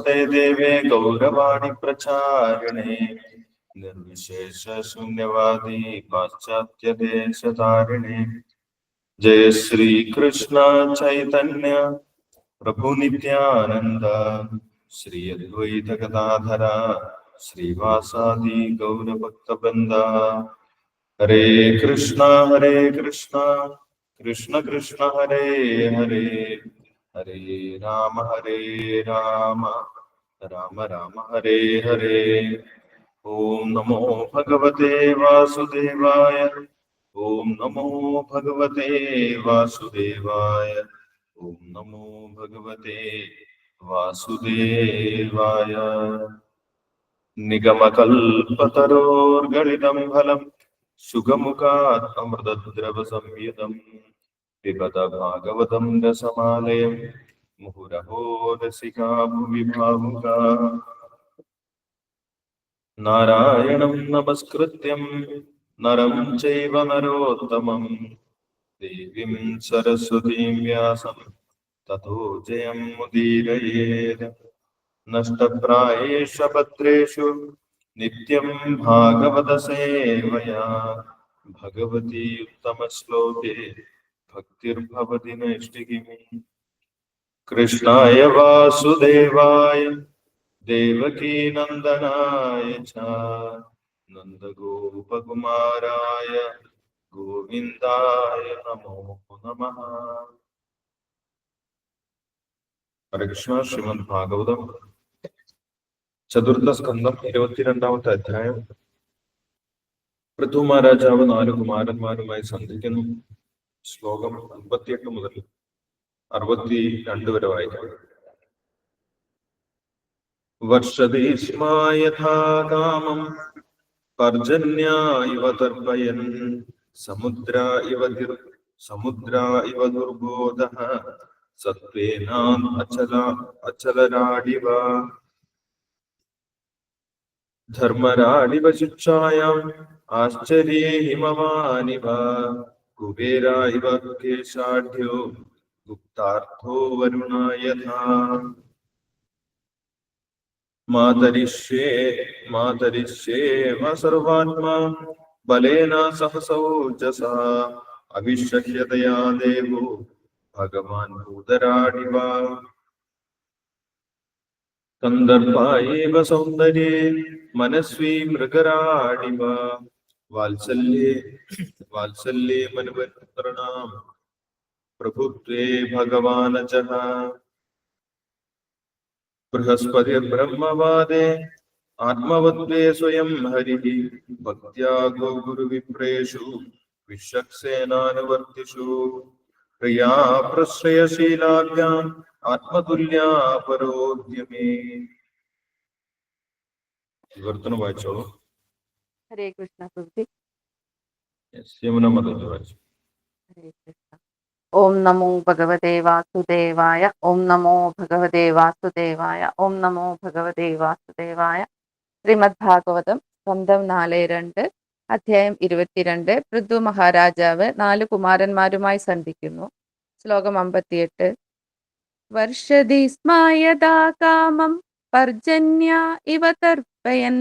നമസ്തേ ദേവേ ഗൗരവാണി പ്രചാരിണേ. നിർവിശേഷ ശൂന്യവാദി പാശ്ചാത്യ ദേശധാരിണേ ജയ ശ്രീ കൃഷ്ണ ചൈതന്യ പ്രഭു നിത്യാനന്ദ ശ്രീ അദ്വൈത ഗദാധര ശ്രീവാസാദി ഗൗരഭക്തബന്ധ. ഹരേ കൃഷ്ണ ഹരേ കൃഷ്ണ കൃഷ്ണ കൃഷ്ണ ഹരേ ഹരേ ഹരേ രാമ ഹരേ. രാമ രാമ രാമ ഹരേ ഹരേ ഓം നമോ ഭഗവതേ വാസുദേവായ ഓം നമോ ഭഗവതേ വാസുദേവായ ഓം നമോ ഭഗവതേ വാസുദേവായ നിഗമകൽപതരോർഗളിതം ഫലം സുഖമുഖാത് അമൃതദ്രവ സംയുതം പിബത ഭാഗവതം രസമാലയം മുഹുരഹോ രസികാ ഭുവി ഭാവുകാ നാരായണം നമസ്കൃത്യം നരം ചൈവ നരോത്തമം ദേവീം സരസ്വതീം വ്യാസം തതോ ജയം മുദീരയേത് നഷ്ടപ്രായേഷ പത്രേഷു നിത്യം ഭാഗവത സേവയാ ഭഗവതി ഉത്തമശ്ലോകേ ഭക്തിർഭവതി നൈഷ്ഠികിമി കൃഷ്ണായ വാസുദേവായ ദേവകീ നന്ദനായ ച നന്ദഗോപകുമാരായ ഗോവിന്ദായ നമോ നമഃ ഹരേ കൃഷ്ണ ശ്രീമദ് ഭാഗവതം ചതുർത്ഥ സ്കന്ധം ഇരുപത്തിരണ്ടാമത്തെ അധ്യായം. പൃഥു മഹാരാജാവ് നാല് കുമാരന്മാരുമായി സന്ധിക്കുന്നു. ശ്ലോകം അൻപത്തിയെട്ട് മുതൽ അറുപത്തി രണ്ട് വരെ വായിക്കാം. വർഷദീഷ്മായഥാ കാമം പർജന്യ ഇവ തർപ്പയൻ സമുദ്ര ഇവ സമുദ്ര ഇവ ദുർബോധ സത്വേനാം അചല അചലരാടിവ. ധർമ്മരാടിവ ശിക്ഷായാം ആശ്ചര്യേ ഹിമവാനിവ കുബേര ഇവ കേശാഢ്യോ ഗുപ്താർത്ഥോ വരുണ യഥാ മാതരിഷ്യേ മാതരിഷ്യേവ സർവാത്മാ ബലേന സഹസൗജസ അവിശ്യതയാ ദേവോ ഭഗവാൻ ഭൂതരാടിവ കന്ദർഭായേവ സൗന്ദര്യ മനസ്വീ മൃഗരാടിവ വാത്സല്യേ വാത്സല്യേ മനുപുത്രണാം പ്രഭുത്വേ ഭഗവാനചഃ ബൃഹസ്പതി ബ്രഹ്മവാദേ ആത്മവത്വേ സ്വയം ഹരി ഭക്ത്യാ ഗോഗുരുവിപ്രേഷു വിശ്വക്സേനാനുവർത്തിഷു പ്രിയാ പ്രശ്രയശീലാഭ്യാം ആത്മതുല്യാ പരോദ്യമേ വിവർത്തനം വായിച്ചോളൂ. ഹരേ കൃഷ്ണ പ്രഭുജി. ഹരേ കൃഷ്ണ. ഓം നമോ ഭഗവതേ വാസുദേവായ ഓം നമോ ഭഗവതേ വാസുദേവായ ഓം നമോ ഭഗവതേ വാസുദേവായ. ശ്രീമദ് ഭാഗവതം സ്വന്തം നാല് രണ്ട് അധ്യായം ഇരുപത്തിരണ്ട് പൃഥ്വി മഹാരാജാവ് നാല് കുമാരന്മാരുമായി സന്ധിക്കുന്നു. ശ്ലോകം അമ്പത്തിയെട്ട്. വർഷതി സ്മായതാ കാമം പർജന്യ ഇവ തർപ്പയൻ.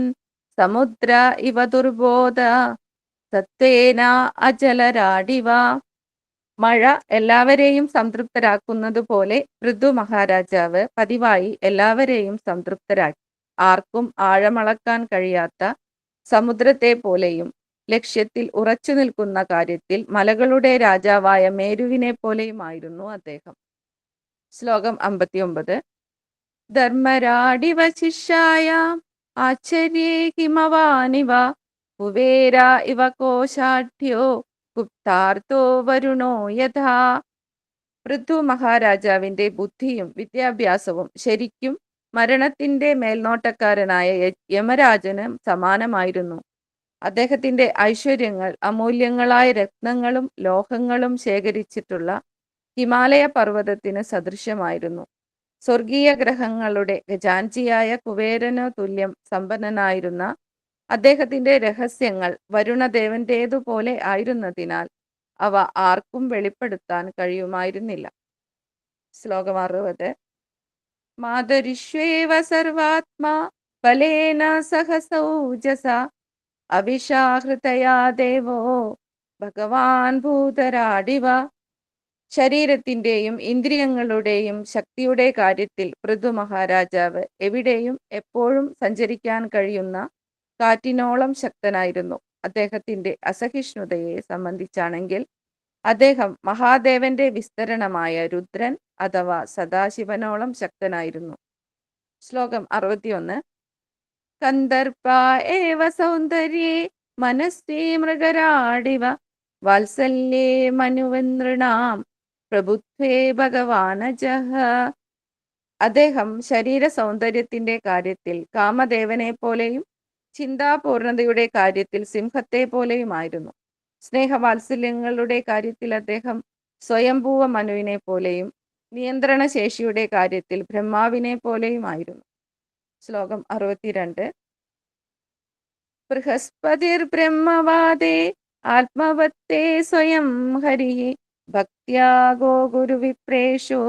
സമുദ്ര ഇവ ദുർബോധ സത്വേന അജലരാടിവ. മഴ എല്ലാവരെയും സംതൃപ്തരാക്കുന്നത് പോലെ പൃഥു മഹാരാജാവ് പതിവായി എല്ലാവരെയും സംതൃപ്തരാക്കി. ആർക്കും ആഴമളക്കാൻ കഴിയാത്ത സമുദ്രത്തെ പോലെയും ലക്ഷ്യത്തിൽ ഉറച്ചു നിൽക്കുന്ന കാര്യത്തിൽ മലകളുടെ രാജാവായ മേരുവിനെ പോലെയുമായിരുന്നു അദ്ദേഹം. ശ്ലോകം അമ്പത്തിയൊമ്പത്. ധർമ്മരാടിവ ആശ്ചര്യേ ഹിമവാനിവ കുവേര ഇവ കോശാഠ്യോ ഗുപ്താർത്ഥോ വരുണോ യഥാ പൃഥു മഹാരാജാവിന്റെ ബുദ്ധിയും വിദ്യാഭ്യാസവും ശരിക്കും മരണത്തിന്റെ മേൽനോട്ടക്കാരനായ യമരാജന് സമാനമായിരുന്നു. അദ്ദേഹത്തിന്റെ ഐശ്വര്യങ്ങൾ അമൂല്യങ്ങളായ രത്നങ്ങളും ലോഹങ്ങളും ശേഖരിച്ചിട്ടുള്ള ഹിമാലയ പർവതത്തിന് സദൃശ്യമായിരുന്നു. സ്വർഗീയ ഗ്രഹങ്ങളുടെ ഖജാൻജിയായ കുബേരനു തുല്യം സമ്പന്നനായിരുന്ന അദ്ദേഹത്തിന്റെ രഹസ്യങ്ങൾ വരുണദേവന്റേതുപോലെ ആയിരുന്നതിനാൽ അവ ആർക്കും വെളിപ്പെടുത്താൻ കഴിയുമായിരുന്നില്ല. ശ്ലോകം അറുപത്. മാതരിഷ്വേവ സർവാത്മാ ബലേന സഹ സൗജസ അവിഷാഹൃതയാ ദേവോ ഭഗവാൻ ഭൂതരാടിവ ശരീരത്തിന്റെയും ഇന്ദ്രിയങ്ങളുടെയും ശക്തിയുടെ കാര്യത്തിൽ പൃഥു മഹാരാജാവ് എവിടെയും എപ്പോഴും സഞ്ചരിക്കാൻ കഴിയുന്ന കാറ്റിനോളം ശക്തനായിരുന്നു. അദ്ദേഹത്തിന്റെ അസഹിഷ്ണുതയെ സംബന്ധിച്ചാണെങ്കിൽ അദ്ദേഹം മഹാദേവന്റെ വിസ്തരണമായ രുദ്രൻ അഥവാ സദാശിവനോളം ശക്തനായിരുന്നു. ശ്ലോകം അറുപത്തിയൊന്ന്. കന്ദർപ്പ ഏവ സൗന്ദര്യേ മനസ്സേ മൃഗരാടിവ വാത്സല്യേ മനുവനൃണാം പ്രഭുത്വേ ഭഗവാനജഹ അദ്ദേഹം ശരീര സൗന്ദര്യത്തിന്റെ കാര്യത്തിൽ കാമദേവനെ പോലെയും ചിന്താപൂർണതയുടെ കാര്യത്തിൽ സിംഹത്തെ പോലെയുമായിരുന്നു സ്നേഹവാത്സല്യങ്ങളുടെ കാര്യത്തിൽ അദ്ദേഹം സ്വയംഭൂവ മനുവിനെ പോലെയും നിയന്ത്രണ ശേഷിയുടെ കാര്യത്തിൽ ബ്രഹ്മാവിനെ പോലെയുമായിരുന്നു ശ്ലോകം അറുപത്തിരണ്ട്. ബൃഹസ്പതിർ ബ്രഹ്മവാദേ ആത്മവത്തേ സ്വയം ഹരി ഭക്ത്യാ ഗോ ഗുരുവിപ്രേഷു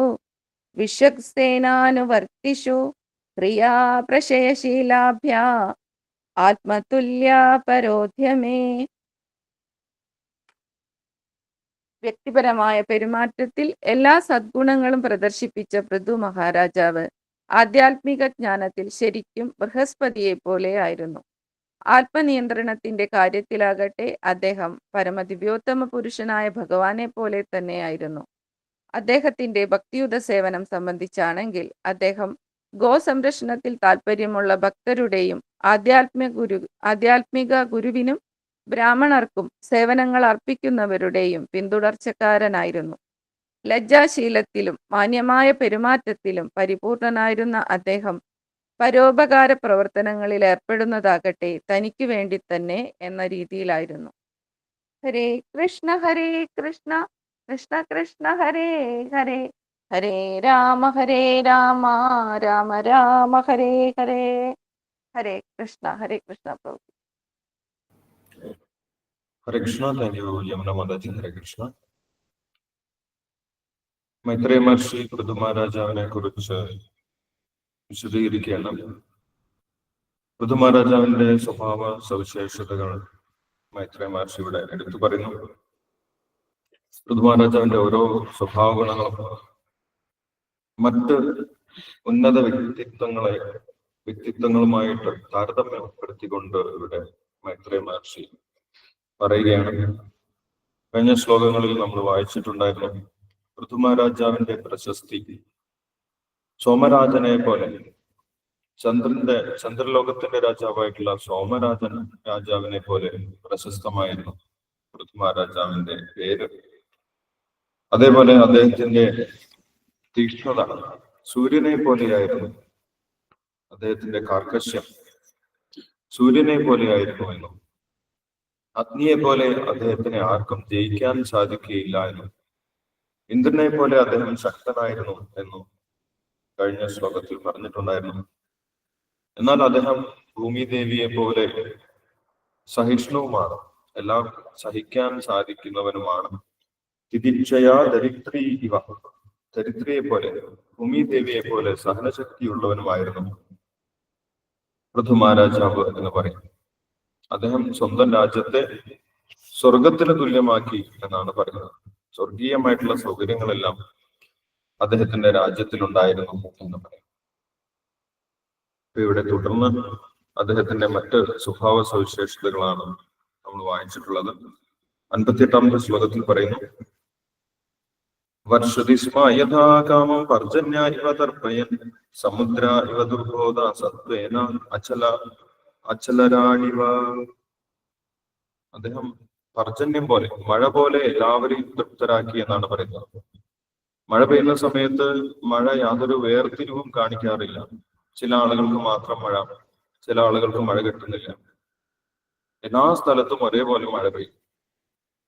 വിശ്വക്സേനാനുവർത്തിഷു ക്രിയാ പ്രശയശീലാഭ്യ ആത്മതുല്യ പരോധ്യമേ വ്യക്തിപരമായ പെരുമാറ്റത്തിൽ എല്ലാ സദ്ഗുണങ്ങളും പ്രദർശിപ്പിച്ച പൃഥു മഹാരാജാവ് ആധ്യാത്മിക ജ്ഞാനത്തിൽ ശരിക്കും ബൃഹസ്പതിയെ പോലെ ആയിരുന്നു. ആത്മനിയന്ത്രണത്തിന്റെ കാര്യത്തിലാകട്ടെ അദ്ദേഹം പരമദിവ്യോത്തമ പുരുഷനായ ഭഗവാനെ പോലെ തന്നെയായിരുന്നു. അദ്ദേഹത്തിന്റെ ഭക്തിയുത സേവനം സംബന്ധിച്ചാണെങ്കിൽ അദ്ദേഹം ഗോസംരക്ഷണത്തിൽ താല്പര്യമുള്ള ഭക്തരുടെയും ആധ്യാത്മിക ഗുരു ആധ്യാത്മിക ഗുരുവിനും ബ്രാഹ്മണർക്കും സേവനങ്ങൾ അർപ്പിക്കുന്നവരുടെയും പിന്തുടർച്ചക്കാരനായിരുന്നു. ലജ്ജാശീലത്തിലും മാന്യമായ പെരുമാറ്റത്തിലും പരിപൂർണനായിരുന്ന അദ്ദേഹം പരോപകാര പ്രവർത്തനങ്ങളിൽ ഏർപ്പെടുന്നതാകട്ടെ തനിക്ക് വേണ്ടി തന്നെ എന്ന രീതിയിലായിരുന്നു. ഹരേ കൃഷ്ണ ഹരേ കൃഷ്ണ കൃഷ്ണ കൃഷ്ണ ഹരേ ഹരേ ഹരേ രാമ ഹരേ രാമ രാമ രാമ ഹരേ ഹരേ ഹരേ കൃഷ്ണ ഹരേ കൃഷ്ണ പ്രഭു. ഹരേ കൃഷ്ണ താങ്ക് ഹരേ കൃഷ്ണ. മൈത്രേയ മഹർഷി പൃഥു കുറിച്ച് വിശദീകരിക്കുകയാണ് പൃഥു മഹാരാജാവിന്റെ സ്വഭാവ സവിശേഷതകൾ മൈത്രേ മഹർഷി ഇവിടെ എടുത്തു പറയുന്നു. പൃഥു മഹാരാജാവിന്റെ ഓരോ സ്വഭാവ ഗുണങ്ങളും മറ്റ് ഉന്നത വ്യക്തിത്വങ്ങളെ വ്യക്തിത്വങ്ങളുമായിട്ട് താരതമ്യപ്പെടുത്തിക്കൊണ്ട് ഇവിടെ മൈത്രേ മഹർഷി പറയുകയാണ്. കഴിഞ്ഞ ശ്ലോകങ്ങളിൽ നമ്മൾ വായിച്ചിട്ടുണ്ടായിരുന്നു പൃഥുമഹാരാജാവിന്റെ പ്രശസ്തി സോമരാജനെ പോലെ. ചന്ദ്രന്റെ ചന്ദ്രലോകത്തിന്റെ രാജാവായിട്ടുള്ള സോമരാജൻ രാജാവിനെ പോലെ പ്രശസ്തമായിരുന്നു പൃഥുമഹാരാജാവിന്റെ പേര്. അതേപോലെ അദ്ദേഹത്തിന്റെ തീക്ഷ്ണത സൂര്യനെ പോലെയായിരുന്നു. അദ്ദേഹത്തിന്റെ കാർക്കശ്യം സൂര്യനെ പോലെയായിരുന്നു എന്നും അഗ്നിയെ പോലെ അദ്ദേഹത്തിന് ആർക്കും ജയിക്കാൻ സാധിക്കുകയില്ല എന്നും ഇന്ദ്രനെ പോലെ അദ്ദേഹം ശക്തനായിരുന്നു എന്നും കഴിഞ്ഞ ശ്ലോകത്തിൽ പറഞ്ഞിട്ടുണ്ടായിരുന്നു. എന്നാൽ അദ്ദേഹം ഭൂമിദേവിയെ പോലെ സഹിഷ്ണുവുമാണ്. എല്ലാം സഹിക്കാൻ സാധിക്കുന്നവനുമാണ്. തിരിച്ചയാ ദരിദ്രി ഇവ. ദരിദ്രിയെ പോലെ ഭൂമിദേവിയെ പോലെ സഹനശക്തിയുള്ളവനുമായിരുന്നു പൃഥു മഹാരാജാവ് എന്ന് പറയും. അദ്ദേഹം സ്വന്തം രാജ്യത്തെ സ്വർഗത്തിന് തുല്യമാക്കി എന്നാണ് പറയുന്നത്. സ്വർഗീയമായിട്ടുള്ള സൗകര്യങ്ങളെല്ലാം അദ്ദേഹത്തിന്റെ രാജ്യത്തിലുണ്ടായിരുന്നു എന്ന് പറയും. ഇവിടെ തുടർന്ന് അദ്ദേഹത്തിന്റെ മറ്റ് സ്വഭാവ സവിശേഷതകളാണ് നമ്മൾ വായിച്ചിട്ടുള്ളത്. അൻപത്തിയെട്ടാമത്തെ ശ്ലോകത്തിൽ പറയുന്നു വർഷതി സ്മ യഥാ കാമം പർജന്യ ഇവ തർപ്പയൻ സമുദ്ര ഇവ ദുർബോധ സത്വേന അചല അചലരാണിവ. അദ്ദേഹം പർജന്യം പോലെ മഴ പോലെ എല്ലാവരെയും തൃപ്തരാക്കി എന്നാണ് പറയുന്നത്. മഴ പെയ്യുന്ന സമയത്ത് മഴ യാതൊരു വേർതിരിവും കാണിക്കാറില്ല. ചില ആളുകൾക്ക് മാത്രം മഴ ചില ആളുകൾക്ക് മഴ കിട്ടുന്നില്ല. എല്ലാ സ്ഥലത്തും ഒരേപോലെ മഴ പെയ്യും.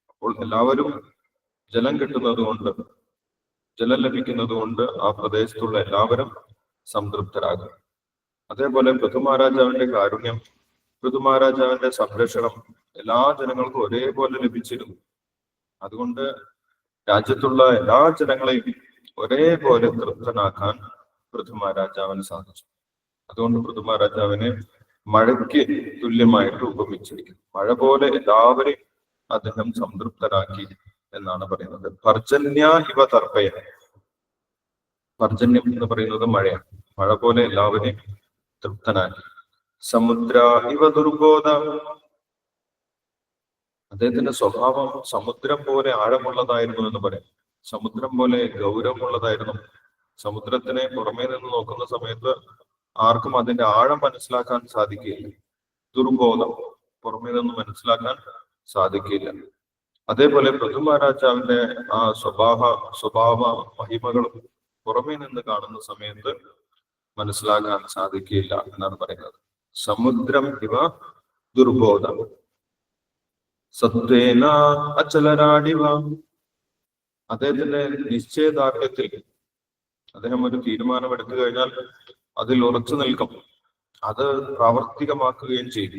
അപ്പോൾ എല്ലാവരും ജലം കിട്ടുന്നത് കൊണ്ട് ജലം ലഭിക്കുന്നത് കൊണ്ട് ആ പ്രദേശത്തുള്ള എല്ലാവരും സംതൃപ്തരാകും. അതേപോലെ പൃഥുമഹാരാജാവിന്റെ കാരുണ്യം പൃഥുമഹാരാജാവിന്റെ സംരക്ഷണം എല്ലാ ജനങ്ങൾക്കും ഒരേപോലെ ലഭിച്ചിരുന്നു. അതുകൊണ്ട് രാജ്യത്തുള്ള എല്ലാ ജനങ്ങളെയും ഒരേപോലെ തൃപ്തനാക്കാൻ പൃഥ്വ രാജാവിന് സാധിച്ചു. അതുകൊണ്ട് പൃഥ്വ രാജാവിനെ മഴയ്ക്ക് തുല്യമായിട്ട് ഉപമിച്ചിരിക്കുന്നു. മഴ പോലെ എല്ലാവരെയും അദ്ദേഹം സംതൃപ്തരാക്കി എന്നാണ് പറയുന്നത്. പർജന്യ ഇവ തർപ്പയ. പർജന്യം എന്ന് പറയുന്നത് മഴയാണ്. മഴ പോലെ എല്ലാവരെയും തൃപ്തനാക്കി. സമുദ്ര ഇവ ദുർബോധ. അദ്ദേഹത്തിന്റെ സ്വഭാവം സമുദ്രം പോലെ ആഴമുള്ളതായിരുന്നു എന്ന് പറയാം. സമുദ്രം പോലെ ഗൗരവമുള്ളതായിരുന്നു. സമുദ്രത്തിനെ പുറമേ നിന്ന് നോക്കുന്ന സമയത്ത് ആർക്കും അതിന്റെ ആഴം മനസ്സിലാക്കാൻ സാധിക്കില്ല. ദുർബോധം പുറമേ നിന്ന് മനസ്സിലാക്കാൻ സാധിക്കില്ല. അതേപോലെ രാജാവിന്റെ ആ സ്വഭാവ സ്വഭാവ മഹിമകളും പുറമേ നിന്ന് കാണുന്ന സമയത്ത് മനസ്സിലാക്കാൻ സാധിക്കില്ല എന്നാണ് പറയുന്നത്. സമുദ്രം ഇവ ദുർബോധം. സത്വേന അച്ചലരാടിവ അദ്ദേഹത്തിന്റെ നിശ്ചയദാർഢ്യത്തിൽ അദ്ദേഹം ഒരു തീരുമാനമെടുത്തു കഴിഞ്ഞാൽ അതിൽ ഉറച്ചു നിൽക്കും. അത് പ്രാവർത്തികമാക്കുകയും ചെയ്തു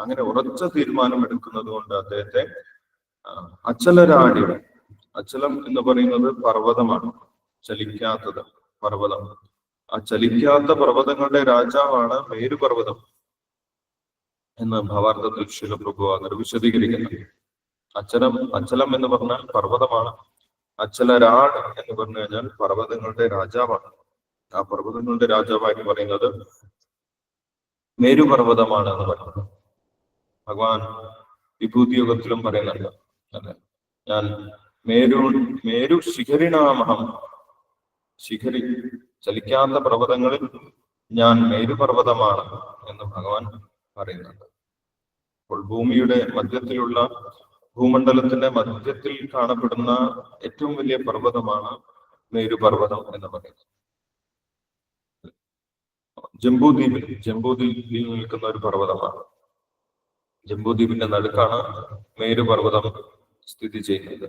അങ്ങനെ ഉറച്ച തീരുമാനം എടുക്കുന്നത് കൊണ്ട് അദ്ദേഹത്തെ അച്ചലരാടിവ അച്ചലം എന്ന് പറയുന്നത് പർവതമാണ്. ചലിക്കാത്തത് പർവതം. ആ ചലിക്കാത്ത പർവതങ്ങളുടെ രാജാവാണ് മേരുപർവതം. എന്ന് ഭാവാർത്ഥത്തിൽ ശിലപ്രഭു വിശദീകരിക്കുന്നു. അച്ചലം അച്ചലം എന്ന് പറഞ്ഞാൽ പർവതമാണ്. അച്ചലരാട് എന്ന് പറഞ്ഞു കഴിഞ്ഞാൽ പർവതങ്ങളുടെ രാജാവാണ്. ആ പർവതങ്ങളുടെ രാജാവായി പറയുന്നത് മേരുപർവതമാണ് എന്ന് പറയുന്നത് ഭഗവാൻ വിഭൂതിയോഗത്തിലും പറയുന്നുണ്ട്. അല്ലെ ഞാൻ മേരു മേരു ശിഖരിണാമഹം. ശിഖരി ചലിക്കാത്ത പർവതങ്ങളിൽ ഞാൻ മേരുപർവതമാണ് എന്ന് ഭഗവാൻ പറയുന്നുണ്ട്. അപ്പോൾ ഭൂമിയുടെ മധ്യത്തിലുള്ള ഭൂമണ്ഡലത്തിന്റെ മധ്യത്തിൽ കാണപ്പെടുന്ന ഏറ്റവും വലിയ പർവതമാണ് മേരുപർവതം എന്ന് പറയുന്നത്. ജംബൂദ്വീപിൽ ജംബൂദ്വീപിൽ നിൽക്കുന്ന ഒരു പർവതമാണ്. ജംബൂദ്വീപിന്റെ നടുക്കാണ് മേരുപർവതം സ്ഥിതി ചെയ്യുന്നത്.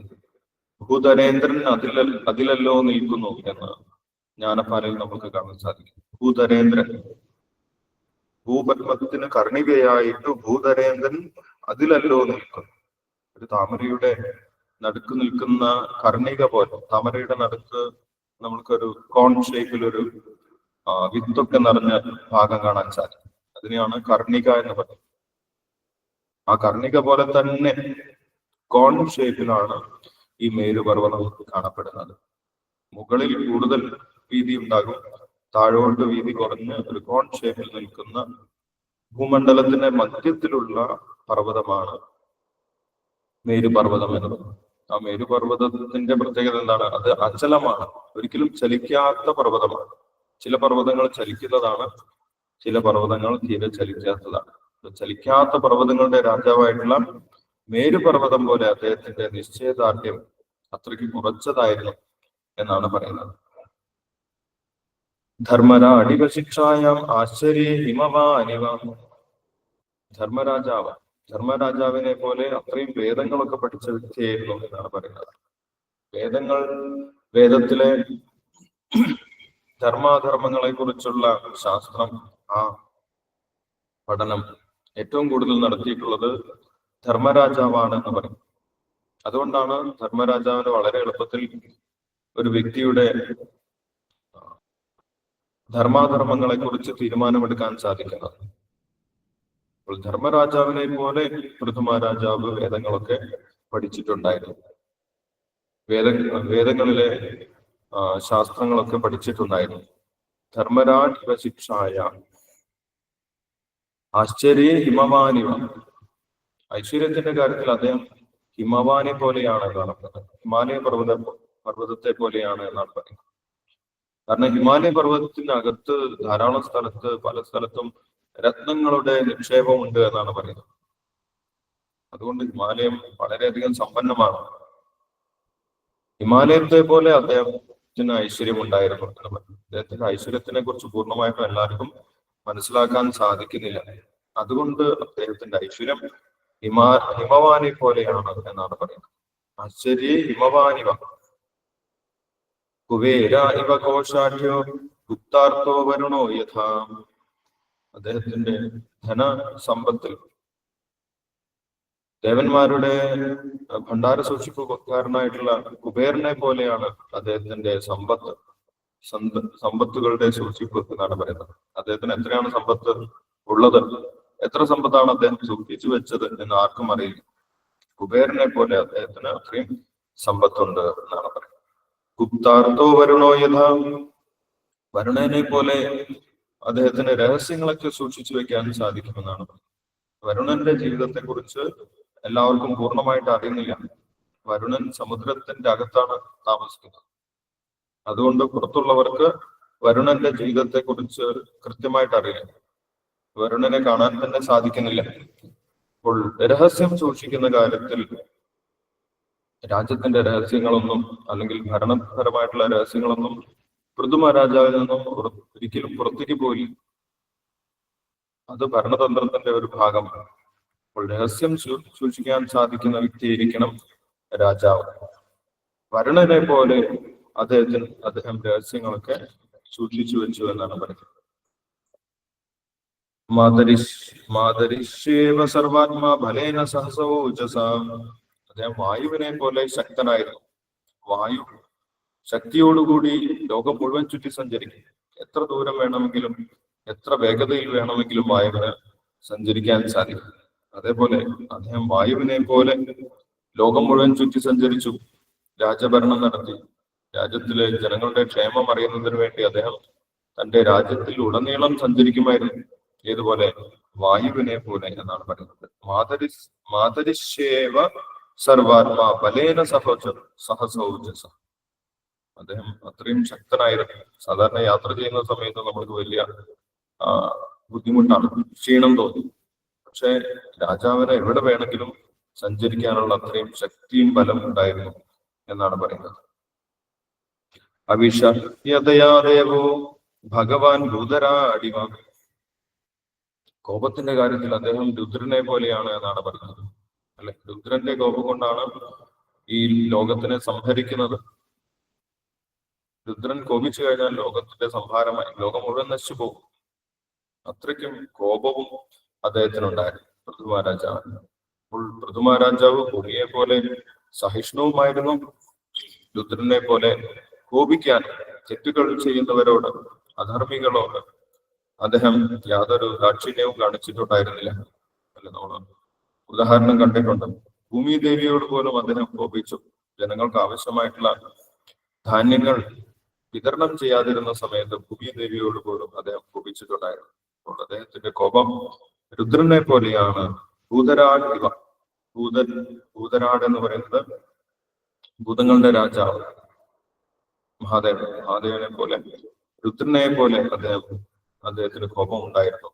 ഭൂതരേന്ദ്രൻ അതില അതിലല്ലോ നിൽക്കുന്നു എന്ന് ജ്ഞാനപാലയിൽ നമുക്ക് കാണാൻ സാധിക്കും. ഭൂതരേന്ദ്രൻ. ഭൂപത്മത്തിന് കർണികയായിട്ട് ഭൂതരേന്ദ്രൻ അതിലല്ലോ നിൽക്കുന്നു. ഒരു താമരയുടെ നടുക്ക് നിൽക്കുന്ന കർണിക പോലെ താമരയുടെ നടുക്ക് നമ്മൾക്കൊരു കോൺ ഷേപ്പിൽ ഒരു വിത്തൊക്കെ നിറഞ്ഞ ഭാഗം കാണാൻ സാധിക്കും. അതിനെയാണ് കർണിക എന്ന് പറയുന്നത്. ആ കർണിക പോലെ തന്നെ കോൺ ഷേപ്പിലാണ് ഈ മേരുപർവതം കാണപ്പെടുന്നത്. മുകളിൽ കൂടുതൽ വീതി ഉണ്ടാകും താഴോട്ട് വീതി കുറഞ്ഞ് ഒരു കോൺ ഷേപ്പിൽ നിൽക്കുന്ന ഭൂമണ്ഡലത്തിന്റെ മധ്യത്തിലുള്ള പർവതമാണ് മേരുപർവതം എന്നത്. ആ മേരുപർവതത്തിന്റെ പ്രത്യേകത എന്താണ്? അത് അചലമാണ്. ഒരിക്കലും ചലിക്കാത്ത പർവതമാണ്. ചില പർവതങ്ങൾ ചലിക്കുന്നതാണ് ചില പർവതങ്ങൾ തീരെ ചലിക്കാത്തതാണ്. ചലിക്കാത്ത പർവതങ്ങളുടെ രാജാവായിട്ടുള്ള മേരുപർവതം പോലെ അദ്ദേഹത്തിന്റെ നിശ്ചയദാർഢ്യം അത്രയ്ക്ക് കുറച്ചതായിരുന്നു എന്നാണ് പറയുന്നത്. ധർമ്മരാടിവ ശിക്ഷായാം ആശ്ചര്യ ഹിമവാനിവ. ധർമ്മരാജാവ്. ധർമ്മരാജാവിനെ പോലെ അത്രയും വേദങ്ങളൊക്കെ പഠിച്ച വ്യക്തിയായിരുന്നു എന്നാണ് പറയുന്നത്. വേദങ്ങൾ വേദത്തിലെ ധർമാധർമ്മങ്ങളെ കുറിച്ചുള്ള ശാസ്ത്രം ആ പഠനം ഏറ്റവും കൂടുതൽ നടത്തിയിട്ടുള്ളത് ധർമ്മരാജാവാണ് എന്ന് പറയും. അതുകൊണ്ടാണ് ധർമ്മരാജാവിന് വളരെ എളുപ്പത്തിൽ ഒരു വ്യക്തിയുടെ ധർമാധർമ്മങ്ങളെ കുറിച്ച് തീരുമാനമെടുക്കാൻ സാധിക്കുന്നത് അപ്പോൾ ധർമ്മരാജാവിനെ പോലെ പൃഥ്വ രാജാവ് വേദങ്ങളൊക്കെ പഠിച്ചിട്ടുണ്ടായിരുന്നു. വേദ വേദങ്ങളിലെ ശാസ്ത്രങ്ങളൊക്കെ പഠിച്ചിട്ടുണ്ടായിരുന്നു. ധർമ്മരാജ് ശിക്ഷായ ആശ്ചര്യ ഹിമവാനിവ. ഐശ്വര്യത്തിന്റെ കാര്യത്തിൽ അദ്ദേഹം ഹിമവാനെ പോലെയാണ് കാണപ്പെടുന്നത് ഹിമാലയ പർവത പർവതത്തെ പോലെയാണ് എന്നാണ് പറയുന്നത്. കാരണം ഹിമാലയ പർവതത്തിനകത്ത് ധാരാളം സ്ഥലത്ത് പല സ്ഥലത്തും രത്നങ്ങളുടെ നിക്ഷേപമുണ്ട് എന്നാണ് പറയുന്നത്. അതുകൊണ്ട് ഹിമാലയം വളരെയധികം സമ്പന്നമാണ്. ഹിമാലയത്തെ പോലെ അദ്ദേഹത്തിന് ഐശ്വര്യം ഉണ്ടായിരുന്നു അദ്ദേഹത്തിന്റെ ഐശ്വര്യത്തിനെ കുറിച്ച് പൂർണമായിട്ടും എല്ലാവർക്കും മനസ്സിലാക്കാൻ സാധിക്കുന്നില്ല. അതുകൊണ്ട് അദ്ദേഹത്തിന്റെ ഐശ്വര്യം ഹിമാ ഹിമവാനി പോലെയാണ് എന്നാണ് പറയുന്നത്. ആശ്ചര്യ ഹിമവാനിവ. കുബേര ഇവ കോശാഠ്യോ ഗുപ്താർത്ഥോ വരുണോ യഥാ? അദ്ദേഹത്തിന്റെ ധനസമ്പത്തിൽ ദേവന്മാരുടെ ഭണ്ഡാര സൂക്ഷിപ്പുകാരനായിട്ടുള്ള കുബേരനെ പോലെയാണ് അദ്ദേഹത്തിന്റെ സമ്പത്ത്. സമ്പത്തുകളുടെ സൂക്ഷിപ്പ് എന്നാണ് പറയുന്നത്. അദ്ദേഹത്തിന് എത്രയാണ് സമ്പത്ത് ഉള്ളത്? എത്ര സമ്പത്താണ് അദ്ദേഹം സൂക്ഷിച്ചു വെച്ചത് എന്ന് ആർക്കും അറിയില്ല. കുബേരനെ പോലെ അദ്ദേഹത്തിന് അത്രയും സമ്പത്തുണ്ട് എന്നാണ് പറയുന്നത്. ഗുപ്താർത്ഥോ വരുണോ യഥാ? വരുണനെ പോലെ അദ്ദേഹത്തിന് രഹസ്യങ്ങളൊക്കെ സൂക്ഷിച്ചു വെക്കാൻ സാധിക്കുമെന്നാണ് വരുണന്റെ ജീവിതത്തെ കുറിച്ച് എല്ലാവർക്കും പൂർണമായിട്ട് അറിയുന്നില്ല. വരുണൻ സമുദ്രത്തിന്റെ അകത്താണ് താമസിക്കുന്നത്. അതുകൊണ്ട് പുറത്തുള്ളവർക്ക് വരുണന്റെ ജീവിതത്തെ കുറിച്ച് കൃത്യമായിട്ട് അറിയില്ല. വരുണനെ കാണാൻ തന്നെ സാധിക്കുന്നില്ല. അപ്പോൾ രഹസ്യം സൂക്ഷിക്കുന്ന കാര്യത്തിൽ രാജ്യത്തിന്റെ രഹസ്യങ്ങളൊന്നും അല്ലെങ്കിൽ ഭരണപരമായിട്ടുള്ള രഹസ്യങ്ങളൊന്നും പൃഥു മഹാരാജാവിൽ നിന്നും ഒരിക്കലും പുറത്തേക്ക് പോയി. അത് ഭരണതന്ത്രത്തിന്റെ ഒരു ഭാഗമാണ്. അപ്പോൾ രഹസ്യം സൂക്ഷിക്കാൻ സാധിക്കുന്ന വ്യക്തിയായിരിക്കണം രാജാവ്. വരുണനെ പോലെ അദ്ദേഹത്തിന് അദ്ദേഹം രഹസ്യങ്ങളൊക്കെ സൂക്ഷിച്ചു വെച്ചു എന്നാണ് പറയുന്നത്. മാതരിഷ് മാതരിഷേവ സർവാത്മാ ഫലേന സഹസവോചസ അദ്ദേഹം വായുവിനെ പോലെ ശക്തനായിരുന്നു. വായു ശക്തിയോടുകൂടി ലോകം മുഴുവൻ ചുറ്റി സഞ്ചരിക്കും. എത്ര ദൂരം വേണമെങ്കിലും എത്ര വേഗതയിൽ വേണമെങ്കിലും വായുവിന് സഞ്ചരിക്കാൻ സാധിക്കും. അതേപോലെ അദ്ദേഹം വായുവിനെ പോലെ ലോകം മുഴുവൻ ചുറ്റി സഞ്ചരിച്ചു. രാജഭരണം നടത്തി. രാജ്യത്തിലെ ജനങ്ങളുടെ ക്ഷേമം അറിയുന്നതിന് വേണ്ടി അദ്ദേഹം തന്റെ രാജ്യത്തിൽ ഉടനീളം സഞ്ചരിക്കുമായിരുന്നു. ഏതുപോലെ? വായുവിനെ പോലെ എന്നാണ് പറയുന്നത്. മാതരി മാതരിശേവ സർവാത്മാ ബലേന സഹോജ സഹസൗജസ. അദ്ദേഹം അത്രയും ശക്തനായിരുന്നു. സാധാരണ യാത്ര ചെയ്യുന്ന സമയത്ത് നമ്മൾക്ക് വലിയ ബുദ്ധിമുട്ടാണ്. ക്ഷീണം തോന്നും. പക്ഷെ രാജാവിന് എവിടെ വേണമെങ്കിലും സഞ്ചരിക്കാനുള്ള അത്രയും ശക്തിയും ബലം ഉണ്ടായിരുന്നു എന്നാണ് പറയുന്നത്. അവിഷയതയാദേവോ ഭഗവാൻ രുദരാ അടിമ കോപത്തിന്റെ കാര്യത്തിൽ അദ്ദേഹം രുദ്രനെ പോലെയാണ് എന്നാണ് പറയുന്നത്. അല്ലെ? രുദ്രന്റെ കോപം കൊണ്ടാണ് ഈ ലോകത്തിനെ സംഹരിക്കുന്നത്. രുദ്രൻ കോപിച്ചു കഴിഞ്ഞാൽ ലോകത്തിന്റെ സംഹാരമായി ലോകം മുഴുവൻ നശിച്ചു പോകും. അത്രയ്ക്കും കോപവും അദ്ദേഹത്തിനുണ്ടായിരുന്നു. പൃഥ്വിരാജാവ് അപ്പോൾ പൃഥ്വിരാജാവ് ഭൂമിയെ പോലെ സഹിഷ്ണുവുമായിരുന്നു. രുദ്രനെ പോലെ കോപിക്കാൻ തെറ്റുകൾ ചെയ്യുന്നവരോട് അധർമ്മികളോട് അദ്ദേഹം യാതൊരു ദാക്ഷിണ്യവും കാണിച്ചിട്ടുണ്ടായിരുന്നില്ല. അല്ലെ? നമ്മൾ ഉദാഹരണം കണ്ടിട്ടുണ്ട്. ഭൂമി ദേവിയോട് പോലും അദ്ദേഹം കോപിച്ചു. ജനങ്ങൾക്ക് ആവശ്യമായിട്ടുള്ള ധാന്യങ്ങൾ വിതരണം ചെയ്യാതിരുന്ന സമയത്ത് ഭൂമി ദേവിയോട് പോലും അദ്ദേഹം കോപിച്ചിട്ടുണ്ടായിരുന്നു. അപ്പോൾ അദ്ദേഹത്തിന്റെ കോപം രുദ്രനെ പോലെയാണ്. ഭൂതരാട് ഇവ ഭൂതൻ ഭൂതരാട് എന്ന് പറയുന്നത് ഭൂതങ്ങളുടെ രാജാവ് മഹാദേവൻ. മഹാദേവനെ പോലെ രുദ്രനെ പോലെ അദ്ദേഹം അദ്ദേഹത്തിന് കോപം ഉണ്ടായിരുന്നു.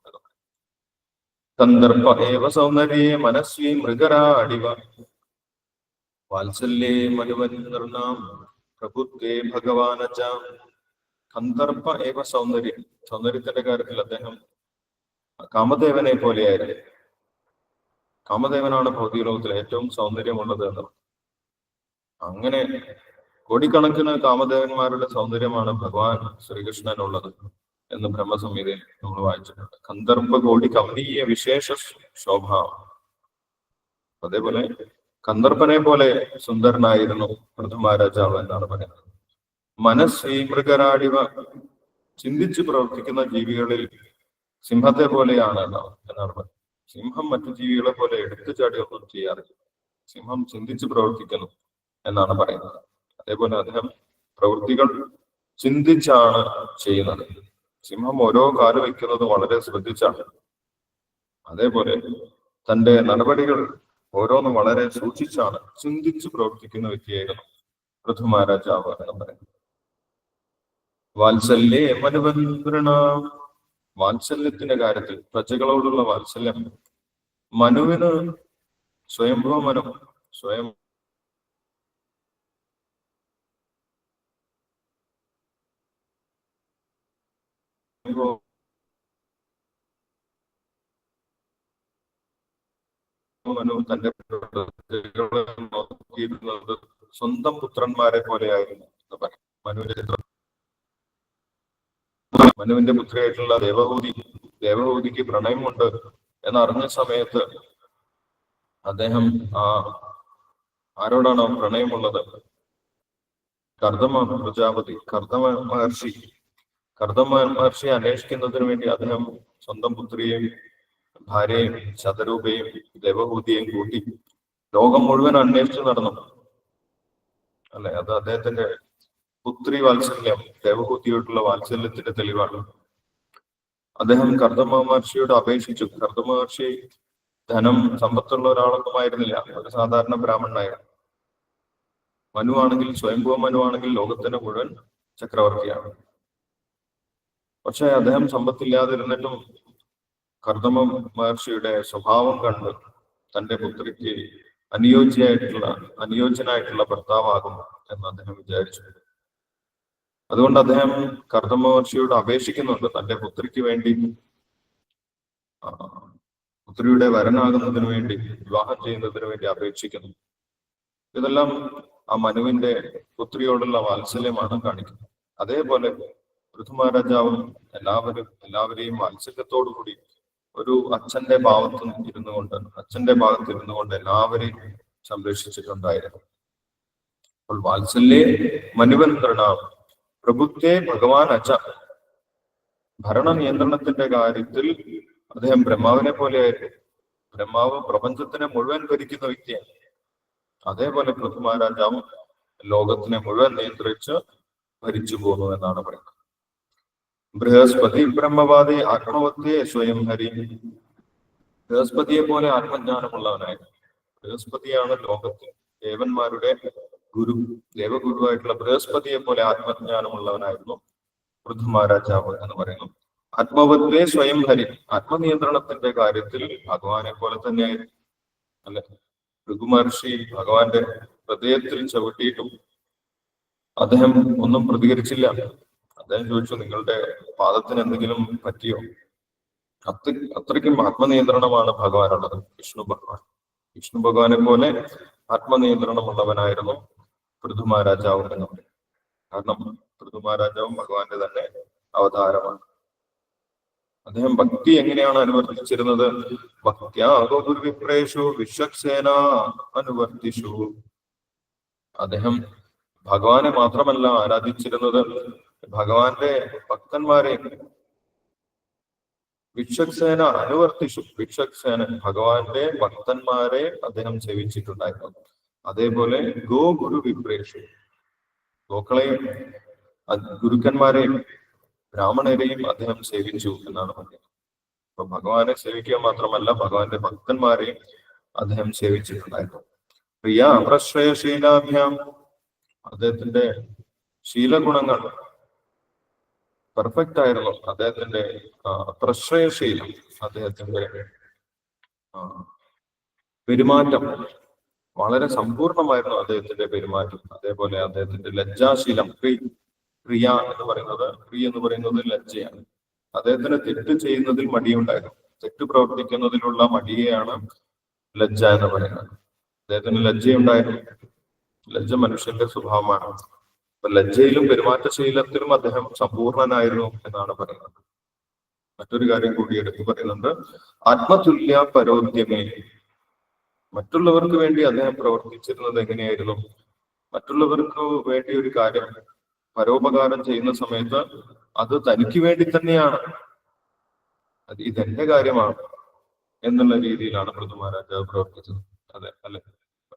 സന്ദർഭ ഏവ സൗന്ദര്യ മനസ്വി മൃഗരാടിവ. വാത്സല്യേ മനുവൻ പ്രഭുത്വേ ഭഗവാനച്ച കന്ദർപ്പ ഏവ സൗന്ദര്യം സൗന്ദര്യത്തിന്റെ കാര്യത്തിൽ അദ്ദേഹം കാമദേവനെ പോലെയായിരുന്നു കാമദേവനാണ് ഭൗതിക ലോകത്തിൽ ഏറ്റവും സൗന്ദര്യമുള്ളത് എന്ന്. അങ്ങനെ കോടിക്കണക്കിന് കാമദേവന്മാരുടെ സൗന്ദര്യമാണ് ഭഗവാൻ ശ്രീകൃഷ്ണനുള്ളത്. എന്ന് ബ്രഹ്മസംഹിതയിൽ നമ്മൾ വായിച്ചിട്ടുണ്ട്. കന്ദർഭ കോടി കവനീയ വിശേഷ ശോഭ അതേപോലെ കന്ദർപ്പനെ പോലെ സുന്ദരനായിരുന്നു പ്രഥമ രാജാവ് എന്നാണ് പറയുന്നത്. മനസ്സ് മൃഗരാടിവ ചിന്തിച്ച് പ്രവർത്തിക്കുന്ന ജീവികളിൽ സിംഹത്തെ പോലെയാണ് എന്നാണ് പറയുന്നത്. സിംഹം മറ്റു ജീവികളെ പോലെ എടുത്തുചാടി ഒന്നും ചെയ്യാറില്ല. സിംഹം ചിന്തിച്ച് പ്രവർത്തിക്കുന്നു എന്നാണ് പറയുന്നത്. അതേപോലെ അദ്ദേഹം പ്രവൃത്തികൾ ചിന്തിച്ചാണ് ചെയ്യുന്നത്. സിംഹം ഓരോ കാൽ വയ്ക്കുന്നത് വളരെ ശ്രദ്ധിച്ചാണ്. അതേപോലെ തന്റെ നടപടികൾ ഓരോന്നും വളരെ സൂക്ഷിച്ചാണ് ചിന്തിച്ച് പ്രവർത്തിക്കുന്ന വ്യക്തിയായിരുന്നു രാജാവ് എന്ന് പറയുന്നത്. വാത്സല്യേ മനുവന്ത്രണ വാത്സല്യത്തിന്റെ കാര്യത്തിൽ പ്രജകളോടുള്ള വാത്സല്യം. മനുവിന് സ്വയംഭവ മനു സ്വയം നോക്കിയിരുന്നത് സ്വന്തം പുത്രന്മാരെ പോലെയായിരുന്നു എന്ന് പറയും മനുവിന്റെ ചിത്രം മനുവിന്റെ പുത്രിയായിട്ടുള്ള ദേവഭൂതി ദേവഭൂതിക്ക് പ്രണയമുണ്ട് എന്നറിഞ്ഞ സമയത്ത് അദ്ദേഹം ആ ആരോടാണ് പ്രണയമുള്ളത്? കർദമ പ്രജാപതി കർദമ മഹർഷി കർദമ മഹർഷി അന്വേഷിക്കുന്നതിന് വേണ്ടി അദ്ദേഹം സ്വന്തം പുത്രിയെയും ഭാര്യയും ശതരൂപയും ദേവഭൂതിയെയും കൂട്ടി ലോകം മുഴുവൻ അന്വേഷിച്ചു നടന്നു. അല്ലെ? അത് അദ്ദേഹത്തിന്റെ പുത്രി വാത്സല്യം ദേവഭൂതിയോട്ടുള്ള വാത്സല്യത്തിന്റെ തെളിവാണ്. അദ്ദേഹം കർദമ മഹർഷിയോട് അപേക്ഷിച്ചു. കർദമ മഹർഷി ധനം സമ്പത്തുള്ള ഒരാളൊന്നും ആയിരുന്നില്ല ഒരു സാധാരണ ബ്രാഹ്മണനായിരുന്നു മനുവാണെങ്കിൽ സ്വയംഭവ മനു ആണെങ്കിൽ ലോകത്തിന്റെ മുഴുവൻ ചക്രവർത്തിയാണ്. പക്ഷെ അദ്ദേഹം സമ്പത്തില്ലാതിരുന്നിട്ടും കർദമ മഹർഷിയുടെ സ്വഭാവം കണ്ട് തന്റെ പുത്രിക്ക് അനുയോജ്യമായിട്ടുള്ള അനുയോജ്യനായിട്ടുള്ള ഭർത്താവാകും എന്ന് അദ്ദേഹം വിചാരിച്ചു. അതുകൊണ്ട് അദ്ദേഹം കർദമ മഹർഷിയോട് അപേക്ഷിക്കുന്നുണ്ട് തന്റെ പുത്രിക്ക് വേണ്ടി. പുത്രിയുടെ വരനാകുന്നതിന് വേണ്ടി വിവാഹം ചെയ്യുന്നതിന് വേണ്ടി അപേക്ഷിക്കുന്നു. ഇതെല്ലാം ആ മനുവിന്റെ പുത്രിയോടുള്ള വാത്സല്യമാണ് കാണിക്കുന്നത്. അതേപോലെ പൃഥ്വിരാജാവും എല്ലാവരും എല്ലാവരെയും വാത്സല്യത്തോടു കൂടി ഒരു അച്ഛന്റെ ഭാവത്ത് ഇരുന്നു കൊണ്ട് അച്ഛന്റെ ഭാഗത്ത് ഇരുന്നു കൊണ്ട് എല്ലാവരെയും സംരക്ഷിച്ചിട്ടുണ്ടായിരുന്നു. അപ്പോൾ വാത്സല്യേ മനുവന്ത്രണ പ്രഭുത്തെ ഭഗവാൻ അച്ഛ ഭരണ നിയന്ത്രണത്തിന്റെ കാര്യത്തിൽ അദ്ദേഹം ബ്രഹ്മാവിനെ പോലെയായിരുന്നു ബ്രഹ്മാവ് പ്രപഞ്ചത്തിനെ മുഴുവൻ ഭരിക്കുന്ന വ്യക്തിയാണ്. അതേപോലെ പൃഥ്വിരാജാവും ലോകത്തിനെ മുഴുവൻ നിയന്ത്രിച്ച് ഭരിച്ചു പോകുന്നു എന്നാണ് പറയുന്നത്. ബൃഹസ്പതി ബ്രഹ്മവാദി ആക്രമത്തെ സ്വയം ഹരി. ബൃഹസ്പതിയെ പോലെ ആത്മജ്ഞാനമുള്ളവനായിരുന്നു ബൃഹസ്പതിയാണ് ലോകത്തിൽ ദേവന്മാരുടെ ഗുരു ദേവഗുരുവായിട്ടുള്ള ബൃഹസ്പതിയെ പോലെ ആത്മജ്ഞാനമുള്ളവനായിരുന്നു പൃഥ്വിരാജാവ് എന്ന് പറയുന്നു. ആത്മവത്വേ സ്വയം ഹരി. ആത്മനിയന്ത്രണത്തിന്റെ കാര്യത്തിൽ ഭഗവാനെ പോലെ തന്നെയായിരുന്നു. അല്ലെ? ഭൃഗു ഭഗവാന്റെ ഹൃദയത്തിൽ ചവിട്ടിയിട്ടും അദ്ദേഹം ഒന്നും പ്രതികരിച്ചില്ല. അദ്ദേഹം ചോദിച്ചു നിങ്ങളുടെ പാദത്തിന് എന്തെങ്കിലും പറ്റിയോ? അത്ര അത്രയ്ക്കും ആത്മനിയന്ത്രണമാണ് ഭഗവാനുള്ളത് വിഷ്ണു ഭഗവാൻ. വിഷ്ണു ഭഗവാനെ പോലെ ആത്മനിയന്ത്രണമുള്ളവനായിരുന്നു പൃഥുമാരാജാവ് എന്ന് പറയും. കാരണം പൃഥുമാരാജാവും ഭഗവാന്റെ തന്നെ അവതാരമാണ്. അദ്ദേഹം ഭക്തി എങ്ങനെയാണ് അനുവർത്തിച്ചിരുന്നത്? ഭക്തിയാഗോർവിപ്രേഷു വിശ്വക്സേന അനുവർത്തിച്ചു അദ്ദേഹം ഭഗവാനെ മാത്രമല്ല ആരാധിച്ചിരുന്നത് ഭഗവാന്റെ ഭക്തന്മാരെ ഭിക്ഷക്സേന അനുവർത്തിച്ചു. ഭിക്ഷക്സേന ഭഗവാന്റെ ഭക്തന്മാരെ അദ്ദേഹം സേവിച്ചിട്ടുണ്ടായിരുന്നു. അതേപോലെ ഗോ ഗുരു വിപ്രേഷു ഗോക്കളെയും ഗുരുക്കന്മാരെയും ബ്രാഹ്മണരെയും അദ്ദേഹം സേവിച്ചു എന്നാണ് പറയുന്നത് അപ്പൊ ഭഗവാനെ സേവിക്കുക മാത്രമല്ല ഭഗവാന്റെ ഭക്തന്മാരെയും അദ്ദേഹം സേവിച്ചിട്ടുണ്ടായിരുന്നു. പ്രിയ അപ്രശ്രയശീലാഭ്യാം. അദ്ദേഹത്തിന്റെ ശീലഗുണങ്ങൾ പെർഫെക്റ്റ് ആയിരുന്നു. അദ്ദേഹത്തിന്റെ പ്രശ്രയശീലം അദ്ദേഹത്തിന്റെ പെരുമാറ്റം. വളരെ സമ്പൂർണമായിരുന്നു അദ്ദേഹത്തിന്റെ പെരുമാറ്റം. അതേപോലെ അദ്ദേഹത്തിന്റെ ലജ്ജാശീലം പ്രി പ്രിയ എന്ന് പറയുന്നത് പ്രിയ എന്ന് പറയുന്നത് ലജ്ജയാണ്. അദ്ദേഹത്തിന് തെറ്റ് ചെയ്യുന്നതിൽ മടിയുണ്ടായിരുന്നു. തെറ്റ് പ്രവർത്തിക്കുന്നതിലുള്ള മടിയെയാണ് ലജ്ജ എന്ന് പറയുന്നത്. അദ്ദേഹത്തിന് ലജ്ജയുണ്ടായിരുന്നു. ലജ്ജ മനുഷ്യന്റെ സ്വഭാവമാണ്. ലജ്ജയിലും പെരുമാറ്റശീലത്തിലും അദ്ദേഹം സമ്പൂർണനായിരുന്നു എന്നാണ് പറയുന്നത്. മറ്റൊരു കാര്യം കൂടി എടുത്തു പറയുന്നുണ്ട്. ആത്മതുല്യ പരോദ്യമേ. മറ്റുള്ളവർക്ക് വേണ്ടി അദ്ദേഹം പ്രവർത്തിച്ചിരുന്നത് എങ്ങനെയായിരുന്നു? മറ്റുള്ളവർക്ക് വേണ്ടി ഒരു കാര്യം പരോപകാരം ചെയ്യുന്ന സമയത്ത് അത് തനിക്ക് വേണ്ടി തന്നെയാണ്. ഇതെന്റെ കാര്യമാണ് എന്നുള്ള രീതിയിലാണ് പൃഥു മഹാരാജാവ് പ്രവർത്തിച്ചത്. അതെ അല്ലെ?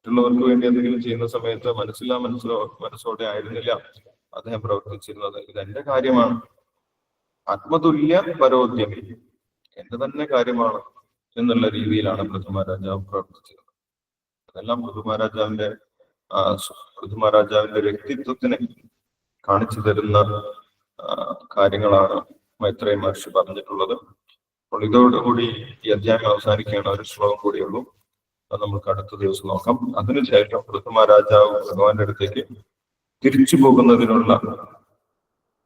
മറ്റുള്ളവർക്ക് വേണ്ടി എന്തെങ്കിലും ചെയ്യുന്ന സമയത്ത് മനസ്സിലാ മനസ്സിലോ മനസ്സോടെ ആയിരുന്നില്ല. അദ്ദേഹം പ്രവർത്തിച്ചിരുന്നത്. ഇതെന്റെ കാര്യമാണ്. ആത്മതുല്യ പരോദ്യമി എന്റെ തന്നെ കാര്യമാണ് എന്നുള്ള രീതിയിലാണ് പൃഥ്വിരാജാവ് പ്രവർത്തിച്ചിരുന്നത്. അതെല്ലാം ആ പൃഥ്വിരാജാവിന്റെ വ്യക്തിത്വത്തിനെ കാണിച്ചു തരുന്ന കാര്യങ്ങളാണ് മൈത്രേയ മഹർഷി പറഞ്ഞിട്ടുള്ളത്. അപ്പോൾ ഇതോടുകൂടി ഈ അധ്യായം അവസാനിക്കുകയാണ്. ഒരു ശ്ലോകം കൂടിയുള്ളൂ അത് നമുക്ക് അടുത്ത ദിവസം നോക്കാം. അതിനുശേഷം പൃഥ്വിരാജാവ് ഭഗവാന്റെ അടുത്തേക്ക് തിരിച്ചു പോകുന്നതിനുള്ള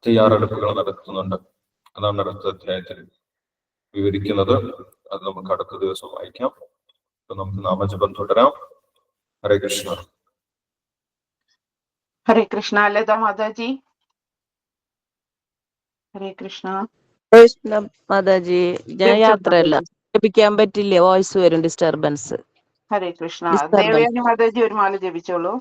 തയ്യാറെടുപ്പുകൾ നടത്തുന്നുണ്ട്. അതാണ് അടുത്ത അധ്യായത്തിൽ വിവരിക്കുന്നത്. അത് നമുക്ക് അടുത്ത ദിവസം വായിക്കാം. അപ്പൊ നമുക്ക് നാമജപം തുടരാം. ഹരേ കൃഷ്ണ. ഹരേ കൃഷ്ണ. ലത മാതാജി. ഹരേ കൃഷ്ണ. കൃഷ്ണ മാതാജി ഞാൻ യാത്രയല്ല. ജപിക്കാൻ പറ്റില്ല? വോയിസ് വരും ഡിസ്റ്റർബൻസ് ഹരേ കൃഷ്ണ. ദേവയാനി മാതാജി ഒരു മാല ജപിച്ചോളൂ